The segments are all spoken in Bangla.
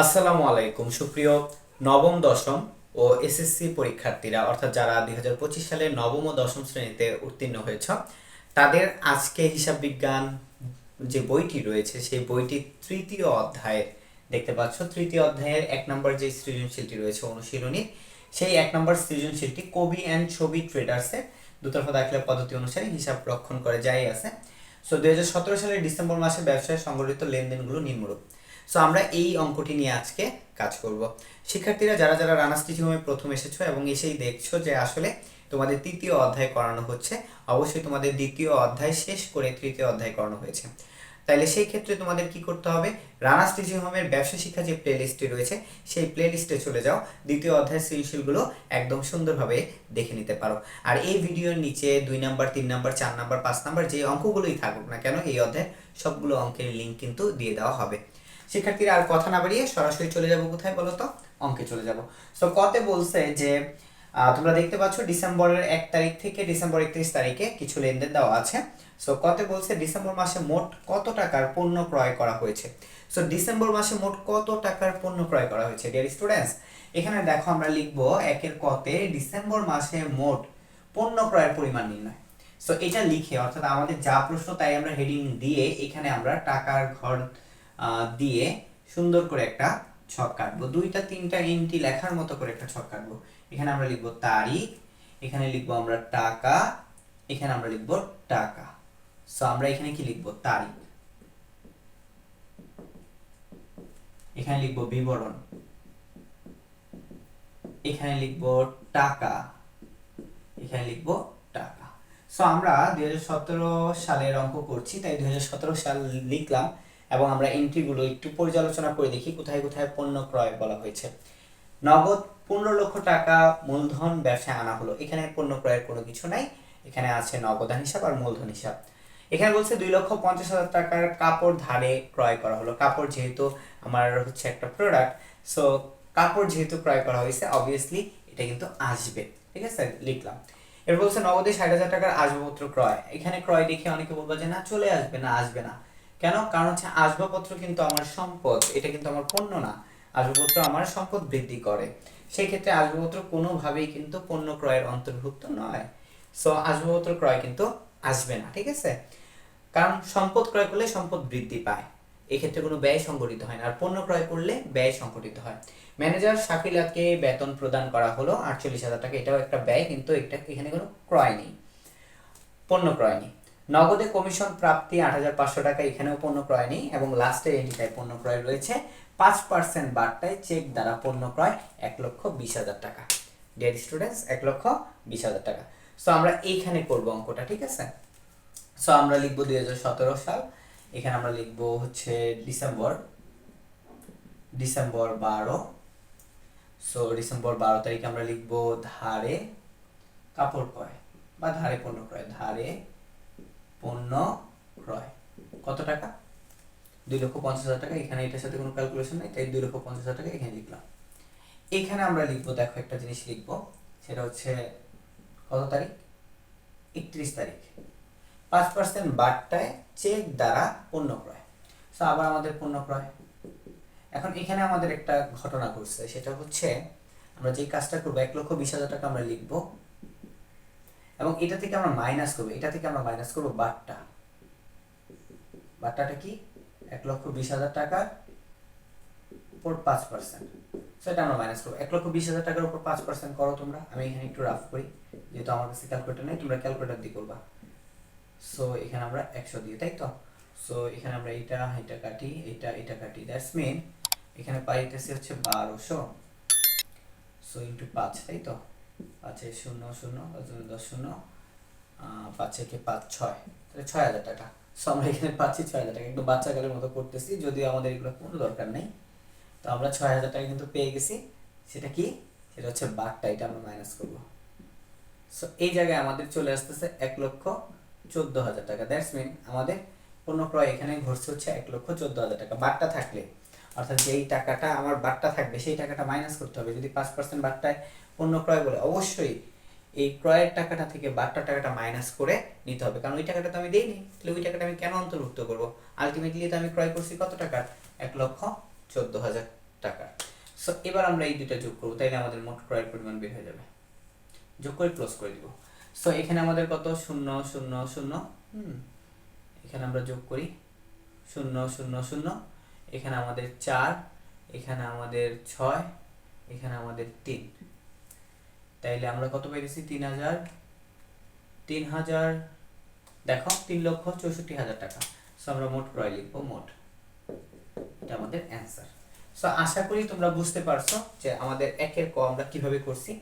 আসসালামু আলাইকুম। সুপ্রিয় নবম, দশম ও এসএসসি পরীক্ষার্থীরা, অর্থাৎ যারা দুই হাজার পঁচিশ সালে নবম ও দশম শ্রেণীতে উত্তীর্ণ হয়েছ, তাদের আজকে হিসাব বিজ্ঞান যে বইটি রয়েছে, সেই বইটি তৃতীয় অধ্যায়ের, দেখতে পাচ্ছ, তৃতীয় অধ্যায়ের এক নম্বর যে সৃজনশীলটি রয়েছে অনুশীলনী, সেই এক নম্বর সৃজনশীলটি কবি অ্যান্ড ছবি ট্রেডার্সের দুতরফা দাখিলা পদ্ধতি অনুসারে হিসাব রক্ষণ করে যাই আছে। সো দুই হাজার সতেরো সালের ডিসেম্বর মাসে ব্যবসায় সংগঠিত লেনদেনগুলো নিম্নরূপ। সো আমরা এই অঙ্কটি নিয়ে আজকে কাজ করব। শিক্ষার্থীরা, যারা যারা রানা স্টিচিং হোমে প্রথম এসেছ এবং এসেই দেখছ যে আসলে তোমাদের তৃতীয় অধ্যায় করানো হচ্ছে, অবশ্যই তোমাদের দ্বিতীয় অধ্যায় শেষ করে তৃতীয় অধ্যায় করানো হয়েছে। তাইলে সেই ক্ষেত্রে তোমাদের কি করতে হবে? রানা স্টিচিং হোমের ব্যবসা শিক্ষা যে প্লে লিস্টে রয়েছে, সেই প্লে লিস্টে চলে যাও। দ্বিতীয় অধ্যায় সৃজনশীলগুলো একদম সুন্দরভাবে দেখে নিতে পারো। আর এই ভিডিওর নিচে দুই নাম্বার, তিন নাম্বার, চার নাম্বার, পাঁচ নাম্বার যে অঙ্কগুলোই থাকুক না কেন, এই অধ্যায় সবগুলো অঙ্কের লিঙ্ক কিন্তু দিয়ে দেওয়া হবে। শিক্ষার্থীরা আর কথা না বাড়িয়ে সরাসরি চলে যাব কোথায় বলো তো? অঙ্কে চলে যাব। সো কতে বলছে যে তোমরা দেখতে পাচ্ছ ডিসেম্বরের এক তারিখ থেকে ডিসেম্বর একত্রিশ তারিখে কিছু লেনদেন দেওয়া আছে। সো কতে বলছে ডিসেম্বর মাসে মোট কত টাকার পণ্য ক্রয় করা হয়েছে? সো ডিসেম্বর মাসে মোট কত টাকার পণ্য ক্রয় করা হয়েছে ডিয়ার স্টুডেন্টস এখানে দেখো আমরা লিখব একের কতে ডিসেম্বর মাসে মোট পণ্য ক্রয়ের পরিমাণ নির্ণয়। সো এটা লিখে, অর্থাৎ আমাদের যা প্রশ্ন তাই আমরা হেডিং দিয়ে এখানে আমরা টাকার ঘর দিয়ে সুন্দর করে একটা ছক কাটবো। দুইটা, তিনটা এন্ট্রি লেখার মতো করে একটা ছক কাটবো। এখানে আমরা লিখব তারিখ, এখানে লিখব আমরা টাকা, এখানে আমরা লিখব টাকা। সো আমরা এখানে কি লিখব? তারিখ। এখানে লিখব বিবরণ। এখানে লিখব টাকা। এখানে লিখব টাকা। সো আমরা দুই হাজার সতেরো সালের অঙ্ক করছি, তাই দুই হাজার সতেরো সাল লিখলাম। এবং আমরা এন্ট্রিগুলো একটু পর্যালোচনা করে দেখি কোথায় কোথায় পণ্য ক্রয় বলা হয়েছে। নগদ পনেরো লক্ষ টাকা মূলধন ব্যবসায় আনা হলো। এখানে পণ্য ক্রয়ের কোনো কিছু নাই। এখানে আছে নগদান হিসাব আর মূলধন হিসাব। এখানে বলছে দুই লক্ষ পঞ্চাশ হাজার টাকার কাপড় ধারে ক্রয় করা হলো। কাপড় যেহেতু আমার হচ্ছে একটা প্রোডাক্ট সো কাপড় যেহেতু ক্রয় করা হয়েছে অবভিয়াসলি এটা কিন্তু আসবে। ঠিক আছে? লিখলাম। এর বলছে নগদে ষাট হাজার টাকার আসবাবপত্র ক্রয়। এখানে ক্রয় দেখে অনেকে বলবে যে না, চলে আসবে না আসবে না। কেন? কারণ হচ্ছে আসবাবপত্র কিন্তু আমার সম্পদ, এটা কিন্তু আমার পণ্য না। আসবাবপত্র আমার সম্পদ বৃদ্ধি করে। সেই ক্ষেত্রে আসবাবপত্র কোনোভাবেই কিন্তু পণ্য ক্রয়ের অন্তর্ভুক্ত নয়। সো আসবাবপত্র ক্রয় কিন্তু আসবে না, ঠিক আছে? কারণ সম্পদ ক্রয় করলে সম্পদ বৃদ্ধি পায়। এক্ষেত্রে কোনো ব্যয় সংগঠিত হয় না। আর পণ্য ক্রয় করলে ব্যয় সংগঠিত হয়। ম্যানেজার শাকিলাকে বেতন প্রদান করা হলো আটচল্লিশ হাজার টাকা। এটাও একটা ব্যয়, কিন্তু এটা এখানে কোনো ক্রয় নেই। পণ্য ক্রয় নেই। নগদে কমিশন প্রাপ্তি আট হাজার পাঁচশো টাকা এখানেও পণ্য ক্রয় নেই এবং লাস্টে এন্ট্রিটায় পণ্য ক্রয় রয়েছে। পাঁচ পার্সেন্ট বার্তায় চেক দ্বারা পণ্য ক্রয় এক লক্ষ বিশ হাজার টাকা। ডিয়ার স্টুডেন্টস এক লক্ষ বিশ হাজার টাকা। সো আমরা এইখানে করব অঙ্কটা, ঠিক আছে? সো আমরা লিখব দুই হাজার সতেরো সাল। এখানে আমরা লিখব হচ্ছে ডিসেম্বর। ডিসেম্বর বারো। সো ডিসেম্বর বারো তারিখে আমরা লিখব ধারে কাপড় ক্রয় বা ধারে পণ্য ক্রয়। ধারে পণ্য ক্রয় কত টাকা? দুই লক্ষ পঞ্চাশ হাজার টাকা। এখানে এটার সাথে কোনো ক্যালকুলেশন নেই, তাই দুই লক্ষ পঞ্চাশ হাজার টাকা এখানে লিখলাম। এখানে আমরা লিখব, দেখো একটা জিনিস লিখব, সেটা হচ্ছে কত তারিখ? একত্রিশ তারিখ। পাঁচ পার্সেন্ট বার্তায় চেক দ্বারা পণ্য ক্রয়। সো আবার আমাদের পণ্য ক্রয়। এখন এখানে আমাদের একটা ঘটনা ঘটছে, সেটা হচ্ছে আমরা যে কাজটা করব, এক লক্ষ বিশ হাজার টাকা আমরা লিখব এবং এটা থেকে আমরা মাইনাস করব, এটা থেকে আমরা মাইনাস করব বাট্টা বাট্টাটা কি? এক লক্ষ বিশ হাজার টাকার উপর পাঁচ পার্সেন্ট সেটা আমরা মাইনাস লক্ষ বিশ হাজার টাকার উপর করো তোমরা। আমি এখানে একটু রাফ করি, যেহেতু আমার কাছে ক্যালকুলেটার নেই, তোমরা ক্যালকুলেটার দিয়ে করবা। সো এখানে আমরা একশো দিয়ে, তাই তো? সো এখানে আমরা এটা এটা কাটি এটা এটা কাটি। দ্যাটস মিন এখানে পাইতেছি হচ্ছে বারোশো। সো ইন্টু পাঁচ, তাই তো? পাঁচে শূন্য শূন্য, পাঁচ শূন্য দশ শূন্য পাঁচে কে পাঁচ ছয়। তাহলে ছয় হাজার টাকা। সো আমরা এখানে পাচ্ছি ছয় হাজার টাকা। একটু বাচ্চা কালের মতো করতেছি, যদিও আমাদের এগুলো কোনো দরকার নেই। তো আমরা ছয় হাজার টাকা কিন্তু পেয়ে গেছি। সেটা কি? সেটা হচ্ছে বাঘটা, এটা আমরা মাইনাস করব। সো এই জায়গায় আমাদের চলে আসতেছে এক লক্ষ চোদ্দ হাজার টাকা। দ্যাটস মিন আমাদের পণ্য ক্রয় এখানে ঘটছে হচ্ছে এক লক্ষ চোদ্দ হাজার টাকা। বাট্টা থাকলে। অর্থাৎ যেই টাকাটা, আমার বাট্টা থাকবে, সেই টাকাটা মাইনাস করতে হবে। যদি পাঁচ পার্সেন্ট বাট্টায় পণ্য ক্রয় বলে অবশ্যই এই ক্রয়ের টাকাটা থেকে বাট্টার টাকাটা মাইনাস করে নিতে হবে। কারণ ওই টাকাটা তো আমি দিইনি। তাহলে ওই টাকাটা আমি কেন অন্তর্ভুক্ত করব? আলটিমেটলি তো আমি ক্রয় করছি কত টাকার এক লক্ষ চোদ্দ হাজার টাকা। সো এবার আমরা এই দুইটা যোগ করব, তাইলে আমাদের মোট ক্রয়ের পরিমাণ বের হয়ে যাবে। যোগ করে ক্লোজ করে দিব। সো এখানে আমাদের কত? শূন্য শূন্য শূন্য। হুম। এখানে আমরা যোগ করি। শূন্য শূন্য শূন্য। এখানে আমাদের চার, এখানে আমাদের ছয়, এখানে আমাদের তিন। তাইলে আমরা কত পেয়েছি তিন হাজার। তিন হাজার, দেখো, তিন লক্ষ চৌষট্টি হাজার টাকা। সো আমরা মোট ক্রয় লিখব মোট। এটা আমাদের অ্যান্সার সো আশা করি তোমরা বুঝতে পারছ যে আমাদের একের ক আমরা কীভাবে করছি।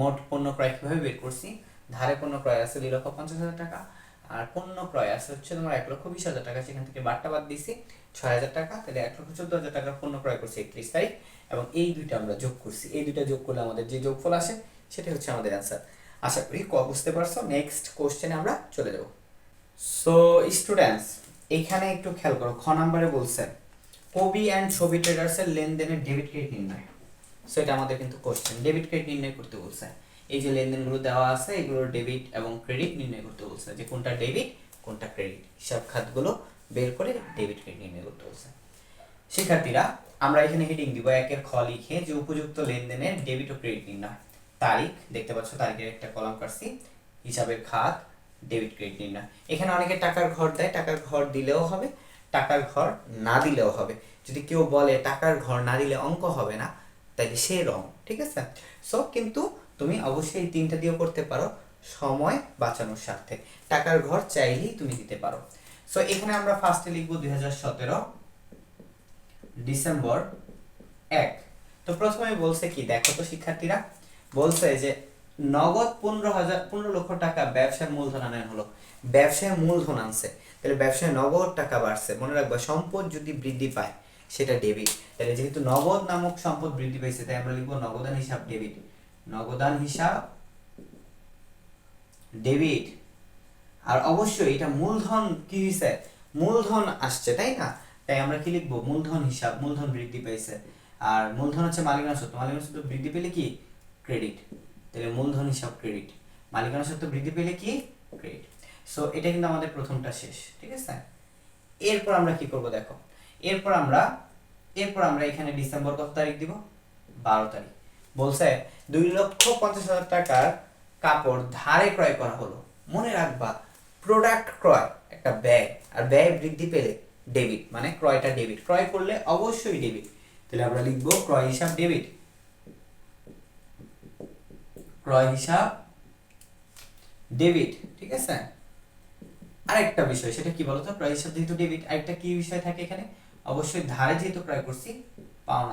মোট পণ্য ক্রয় কীভাবে বের করছি। ধারে পণ্য ক্রয় আছে দুই লক্ষ পঞ্চাশ হাজার টাকা। আর পণ্য ক্রয় আছে হচ্ছে তোমার এক লক্ষ বিশ হাজার টাকা। সেখান থেকে বারটা বাদ দিয়েছি, ছয় হাজার টাকা। তাহলে এক লক্ষ চোদ্দ হাজার টাকার পণ্য ক্রয় করছি একত্রিশ তারিখ। এবং এই দুইটা আমরা যোগ করছি। এই দুইটা যোগ করলে আমাদের যে যোগফল আসে সেটা হচ্ছে আমাদের অ্যান্সার আশা করি ক বুঝতে পারছ? নেক্সট কোশ্চেনে আমরা চলে যাব। সো স্টুডেন্টস এখানে একটু খেয়াল করো, খ নাম্বারে বলছে, কবি অ্যান্ড ছবি ট্রেডার্সের লেনদেনের ডেবিট ক্রেডিট নির্ণয়। সো এটা আমাদের কিন্তু কোশ্চেন ডেবিট ক্রেডিট নির্ণয় করতে বলছে। এই যে লেনদেনগুলো দেওয়া আছে, এগুলোর ডেবিট এবং ক্রেডিট নির্ণয় করতে বলছে। যে কোনটা ডেবিট কোনটা ক্রেডিট হিসাব খাতগুলো বের করে ডেবিট ক্রেডিট নির্ণয় করতে বলছে। শিক্ষার্থীরা, আমরা এখানে হেডিং দিব, একের খ লিখে যে উপযুক্ত লেনদেনের ডেবিট ও ক্রেডিট নির্ণয়। তারিখ, দেখতে পাচ্ছ তারিখের একটা কলাম কাটছি, হিসাবের খাত ডেবিট ক্রেডিট নির্ণয়। এখানে অনেকে টাকার ঘর দেয়, টাকার ঘর দিলেও হবে, টাকার ঘর না দিলেও হবে। যদি কেউ বলে টাকার ঘর না দিলে অঙ্ক হবে না তাইলে সে রং ঠিক আছে? সো কিন্তু তুমি অবশ্যই এই তিনটা দিয়েও করতে পারো, সময় বাঁচানোর স্বার্থে। টাকার ঘর চাইলেই তুমি দিতে পারো। সো এখানে আমরা ফার্স্টে লিখব দুই হাজার সতেরো ডিসেম্বর এক। তো প্রথমে বলছে কি, দেখো তো শিক্ষার্থীরা বলছে যে নগদ পনেরো হাজার, পনেরো লক্ষ টাকা ব্যবসার মূলধন আনানো হলো। ব্যবসায় মূলধন আনছে। তাহলে ব্যবসায় নগদ টাকা বাড়ছে। মনে রাখবা, সম্পদ যদি বৃদ্ধি পায়, সেটা ডেবিট তাহলে যেহেতু নগদ নামক সম্পদ বৃদ্ধি পাইছে, তাই আমরা লিখব নগদান হিসাব ডেবিট নগদান হিসাব ডেবিট আর অবশ্যই এটা মূলধন কি হয়েছে মূলধন আসছে, তাই না? তাই আমরা কি লিখব? মূলধন হিসাব, মূলধন বৃদ্ধি পেয়েছে আর মূলধন হচ্ছে মালিকানা সত্ত্ব। মালিকানা সত্ত্ব বৃদ্ধি পেলে কি? ক্রেডিট তাহলে মূলধন হিসাব ক্রেডিট মালিকানা সত্ত্ব বৃদ্ধি পেলে কি? ক্রেডিট সো এটা কিন্তু আমাদের প্রথমটা শেষ, ঠিক আছে? এরপর আমরা কি করব দেখো? এরপর আমরা এরপর আমরা এখানে ডিসেম্বর কত তারিখ দিব? বারো তারিখ। বলছে, দুই লক্ষ পঞ্চাশ হাজার টাকার কাপড় ধারে ক্রয় করা হলো। মনে রাখবা প্রোডাক্ট ক্রয়, একটা ব্যয়, আর ব্যয় বৃদ্ধি পেলে ডেবিট মানে ক্রয়টা ডেবিট ক্রয় করলে অবশ্যই ডেবিট তাহলে আমরা লিখব, ক্রয় হিসাব ডেবিট ক্রয় হিসাব ডেবিট ঠিক আছে? আরেকটা বিষয়, সেটা কি বলতো? ক্রয় হিসাব যেহেতু ডেবিট আরেকটা কি বিষয় থাকে এখানে? অবশ্যই ধারে যেহেতু ক্রয় করছি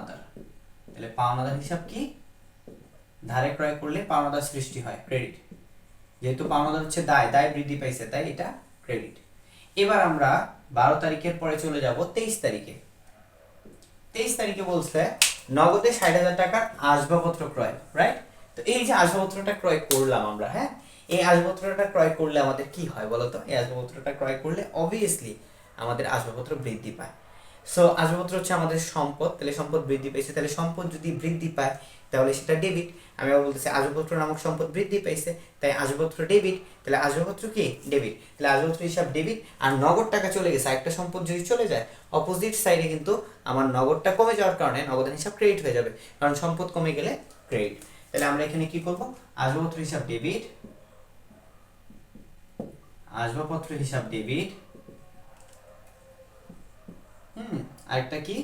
তাহলে হিসাব কি? ধারে ক্রয় করলে সৃষ্টি হয় ক্রেডিট যেহেতু হচ্ছে দায় দায় বৃদ্ধি পাইছে, তাই এটা ক্রেডিট এবার আমরা বারো তারিখের পরে চলে যাব তেইশ তারিখে। তেইশ তারিখে বলছে, নগদে ষাট হাজার টাকার আসবাবপত্র ক্রয় রাইট তো এই যে আসবাবপত্রটা ক্রয় করলাম আমরা হ্যাঁ? এই আসবাবপত্রটা ক্রয় করলে আমাদের কি হয় বলতো এই আসবাবপত্রটা ক্রয় করলে অবভিয়াসলি আমাদের আসবাবপত্র বৃদ্ধি পায়। সো আসবাবপত্র হচ্ছে আমাদের সম্পদ, তাহলে সম্পদ বৃদ্ধি পেয়েছে। তাহলে সম্পদ যদি বৃদ্ধি পায়, তাহলে সেটা ডেবিট আমি আবার বলতেছি, আসবাবপত্র নামক সম্পদ বৃদ্ধি পেয়েছে, তাই আসবাবপত্র ডেবিট তাহলে আসবাবপত্র কি? ডেবিট তাহলে আসবাবপত্র হিসাব ডেবিট আর নগদ টাকা চলে গেছে। একটা সম্পদ যদি চলে যায় অপোজিট সাইডে কিন্তু আমার নগদটা কমে যাওয়ার কারণে নগদান হিসাব ক্রেডিট হয়ে যাবে। কারণ সম্পদ কমে গেলে ক্রেডিট তাহলে আমরা এখানে কি করব? আসবাবপত্র হিসাব ডেবিট আসবাবপত্র হিসাব ডেবিট হুম, আরেকটা কি?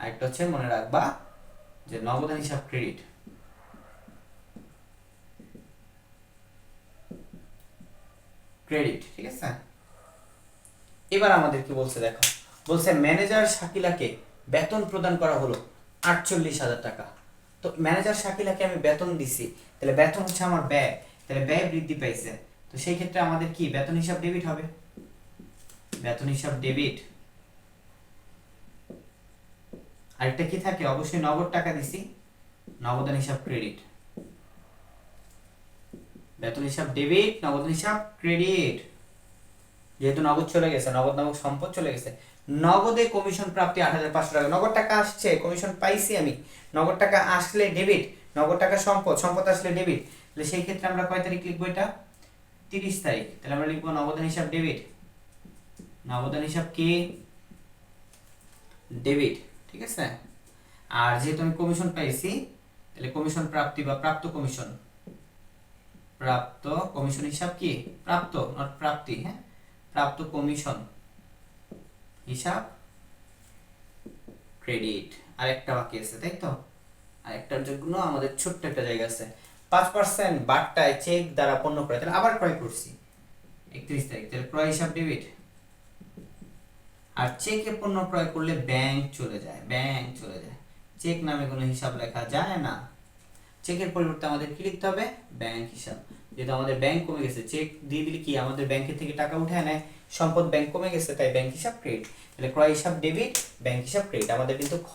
আরেকটা হচ্ছে মনে রাখবা যে নগদান হিসাব ক্রেডিট ক্রেডিট ঠিক আছে? এবার আমাদের কি বলছে দেখো? বলছে ম্যানেজার শাকিলাকে বেতন প্রদান করা হলো আটচল্লিশ হাজার টাকা। তো ম্যানেজার শাকিলাকে আমি বেতন দিছি, তাহলে বেতন হচ্ছে আমার ব্যয়, তাহলে ব্যয় বৃদ্ধি পাইছে। তো সেই ক্ষেত্রে আমাদের কি, বেতন হিসাব ডেবিট হবে? বেতন হিসাব ডেবিট আরেকটা কি থাকে? অবশ্যই নগদ টাকা দিছি, নগদান হিসাব ক্রেডিট বেতন হিসাব ডেবিট নগদ হিসাব ক্রেডিট যেহেতু নগদ চলে গেছে, নগদ নামক সম্পদ চলে গেছে নগদে কমিশন প্রাপ্তি আট হাজার পাঁচশো টাকা। নগদ টাকা আসছে কমিশন পাইছি আমি। নগদ টাকা আসলে ডেবিট নগদ টাকা সম্পদ সম্পদ আসলে ডেবিট তাহলে সেই ক্ষেত্রে আমরা কয় তারিখ লিখব এটা? তিরিশ তারিখ। তাহলে আমরা লিখব নগদান হিসাব ডেবিট নগদান হিসাব কি? ডেবিট ঠিক আছে? আর যেহেতু আমি কমিশন পাইছি, তাহলে কমিশন প্রাপ্তি বা প্রাপ্ত কমিশন প্রাপ্ত কমিশন হিসাব কি? প্রাপ্ত নট প্রাপ্তি হ্যাঁ? প্রাপ্ত কমিশন হিসাব ক্রেডিট আরেকটা বাকি আছে, তাই তো? আরেকটার জন্য আমাদের ছোট্ট একটা জায়গা আছে। পাঁচ পার্সেন্ট বাট্টায় চেক দ্বারা পণ্য ক্রয়, তাহলে আবার ক্রয় করছি। একত্রিশ তারিখ, তাহলে ক্রয় হিসাব ডেবিট আর চেকে পণ্য ক্রয় করলে ব্যাংক চলে যায় ব্যাংক চলে যায়। চেক নামে কোনো হিসাব লেখা যায় না। চেকের পরিবর্তে আমাদের কি লিখতে হবে? ব্যাংক হিসাব। যেহেতু আমাদের ব্যাংক কমে গেছে চেক দিয়ে দিলে কি? আমাদের ব্যাংকের থেকে টাকা উঠে নেয় সম্পদ ব্যাংক কমে গেছে, তাই ব্যাংক হিসাব ক্রেডিট তাহলে ক্রয় হিসাব ডেবিট ব্যাংক হিসাব ক্রেডিট আমাদের কিন্তু খ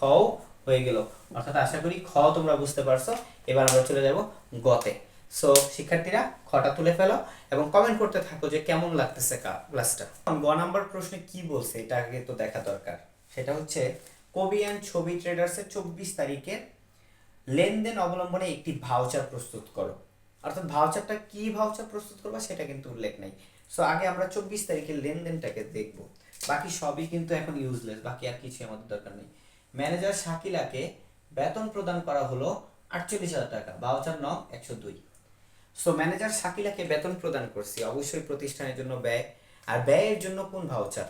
হয়ে গেল। অর্থাৎ আশা করি খ তোমরা বুঝতে পারছ। এবার আমরা চলে যাব গতে। সো শিক্ষার্থীরা খটা তুলে ফেলো এবং কমেন্ট করতে থাকো যে কেমন লাগতেছে ক্লাসটা গ নাম্বার প্রশ্নে কি বলছে? এটা আগে তো দেখা দরকার। সেটা হচ্ছে, কবি অ্যান্ড ছবি ট্রেডার্সের চব্বিশ তারিখে লেনদেন অবলম্বনে একটি ভাউচার প্রস্তুত করো। অর্থাৎ ভাউচারটা কি ভাউচার প্রস্তুত করবা সেটা কিন্তু উল্লেখ নেই। সো আগে আমরা চব্বিশ তারিখের লেনদেনটাকে দেখব। বাকি সবই কিন্তু এখন ইউজলেস বাকি আর কিছু আমাদের দরকার নেই। ম্যানেজার শাকিলাকে বেতন প্রদান করা হলো আটচল্লিশ হাজার টাকা ভাউচার নং একশো দুই। সো ম্যানেজার শাকিলাকে বেতন প্রদান করছি, অবশ্যই প্রতিষ্ঠানের জন্য ব্যয়। আর ব্যয়ের জন্য কোন ভাউচার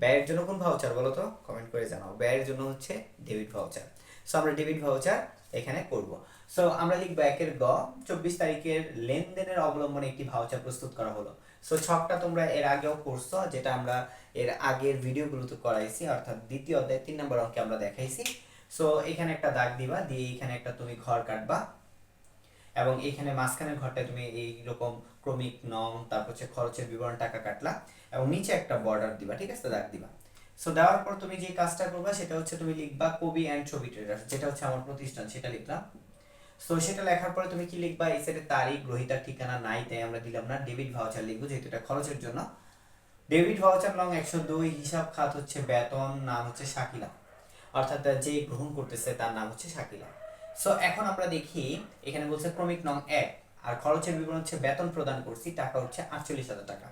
ব্যয়ের জন্য কোন ভাউচার বলো তো? কমেন্ট করে জানাও। ব্যয়ের জন্য হচ্ছে ডেবিট ভাউচার সো আমরা ডেবিট ভাউচার এখানে করব। সো আমরা লিখব একের গ, চব্বিশ তারিখের লেনদেনের অবলম্বনে একটি ভাউচার প্রস্তুত করা হলো। সো ছকটা তোমরা এর আগেও করছ, যেটা আমরা এর আগের ভিডিওগুলোতে করাইছি, অর্থাৎ দ্বিতীয় অধ্যায়, তিন নম্বর অঙ্কে আমরা দেখাইছি। সো এখানে একটা দাগ দিবা, দিয়ে এখানে একটা তুমি ঘর কাটবা। এবং এখানে মাঝখানের ঘরটায় তুমি এইরকম ক্রমিক নং, তারপর হচ্ছে খরচের বিবরণ, টাকা কাটলা। এবং নিচে একটা বর্ডার দিবা, ঠিক আছে? দাগ দিবা। সো দেওয়ার পর তুমি যে কাজটা করবে, সেটা হচ্ছে তুমি লিখবা কবি অ্যান্ড ছবি ট্রেডার্স যেটা হচ্ছে আমার প্রতিষ্ঠান, সেটা লিখলাম। সো সেটা লেখার পরে তুমি কি লিখবা? এই সাইডে তারিখ, গ্রহিতার ঠিকানা নাই, তাই আমরা দিলাম না। ডেবিট ভাউচার লিখব, যেহেতু এটা খরচের জন্য। ডেবিট ভাউচার নং একশো দুই, হিসাব খাত হচ্ছে বেতন, নাম হচ্ছে শাকিলা। অর্থাৎ যে গ্রহণ করতেছে, তার নাম হচ্ছে শাকিলা। সো এখন আমরা দেখি, এখানে বলছে ক্রমিক নং এক, আর খরচের বিবরণ হচ্ছে বেতন প্রদান করছি, টাকা হচ্ছে আটচল্লিশ হাজার টাকা।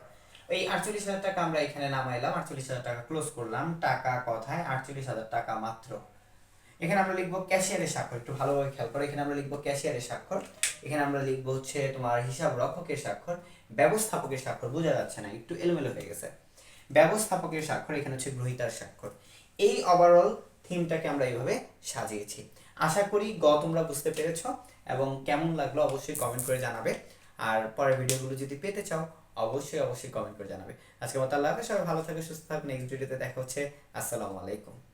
এই আটচল্লিশ হাজার টাকা আমরা এখানে নামাইলাম, আটচল্লিশ হাজার টাকা ক্লোজ করলাম। টাকা কথায় আটচল্লিশ হাজার টাকা মাত্র। এখানে আমরা লিখব ক্যাশিয়ারের স্বাক্ষর, একটু ভালোভাবে খেয়াল করো। এখানে আমরা লিখব ক্যাশিয়ারের স্বাক্ষর। এখানে আমরা লিখব হচ্ছে তোমার হিসাব রক্ষকের স্বাক্ষর, ব্যবস্থাপকের স্বাক্ষর, বোঝা যাচ্ছে না, একটু এলোমেলো হয়ে গেছে। ব্যবস্থাপকের স্বাক্ষর, এখানে হচ্ছে গ্রহিতার স্বাক্ষর। এই ওভারঅল থিমটাকে আমরা এইভাবে সাজিয়েছি। আশা করি গ তোমরা বুঝতে পেরেছ এবং কেমন লাগল অবশ্যই কমেন্ট করে জানাবে। আর পরের ভিডিওগুলো যদি পেতে চাও অবশ্যই অবশ্যই কমেন্ট করে জানাবে। আজকে মতো আল্লাহ সবাই ভালো থাকে সুস্থ থাকবে নেক্সট ভিডিওতে দেখা হচ্ছে। আসসালামু আলাইকুম।